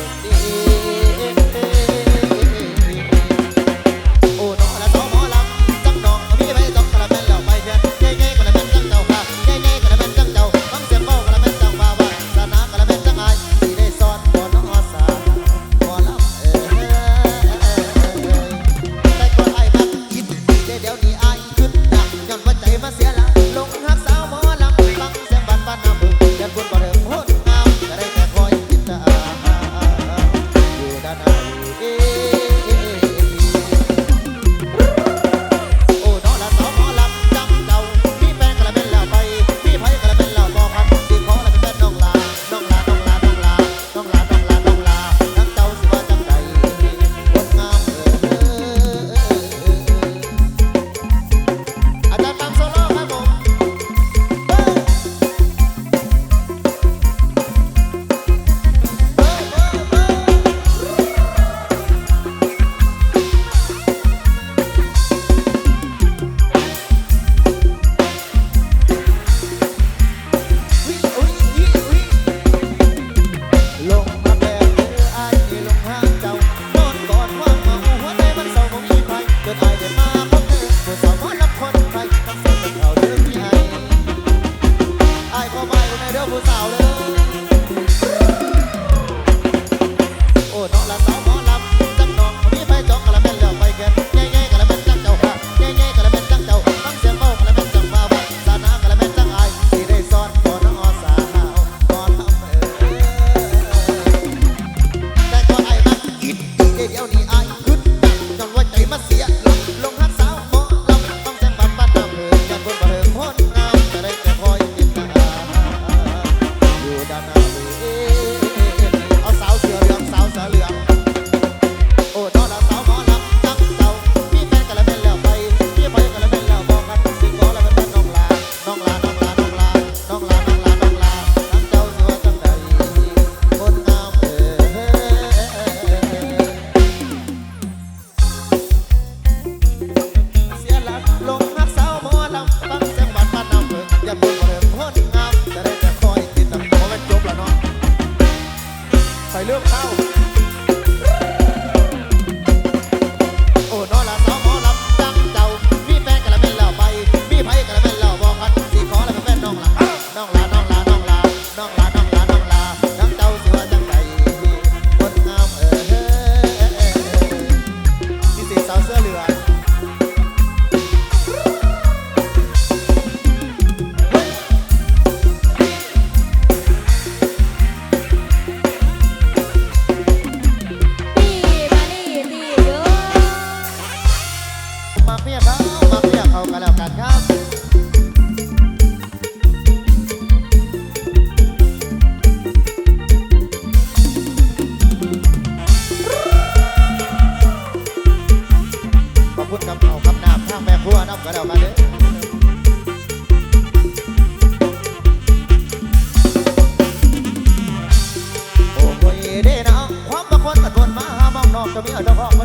day.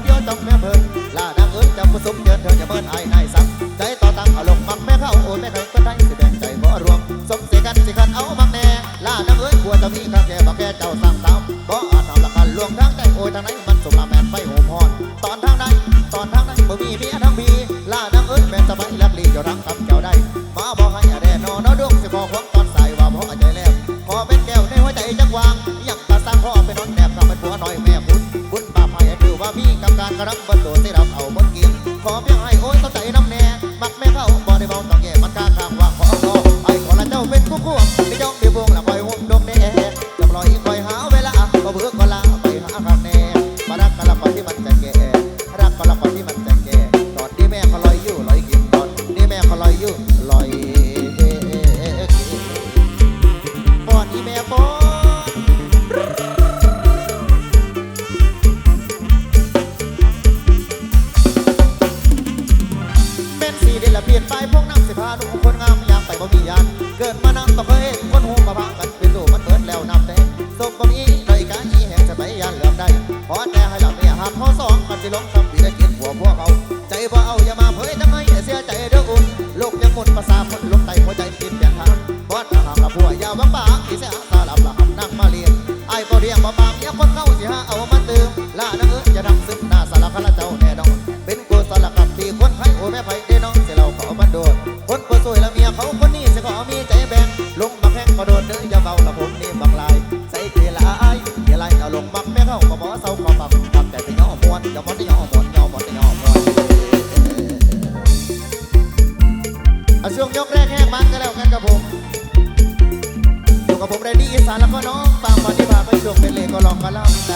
เดียวต้องแม่เพิ่นลาดังเอิญจะผสมเดือนเธอจะเบิ่นไอ้นายสัง ผมได้ดีสารแล้วก็น้องฟังปฏิบัติไปจบเป็นเลก็ลองก็ล่ำใจ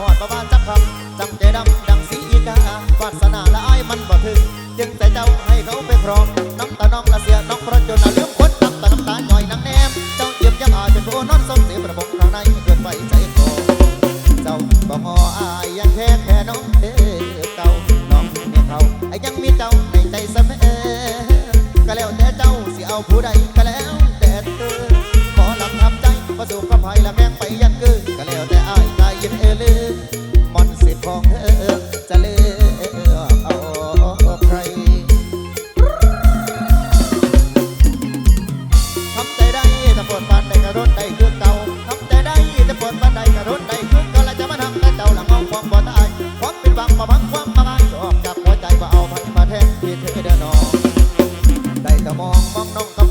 พอร์ตบ้า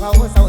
เขาเศร้า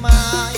My.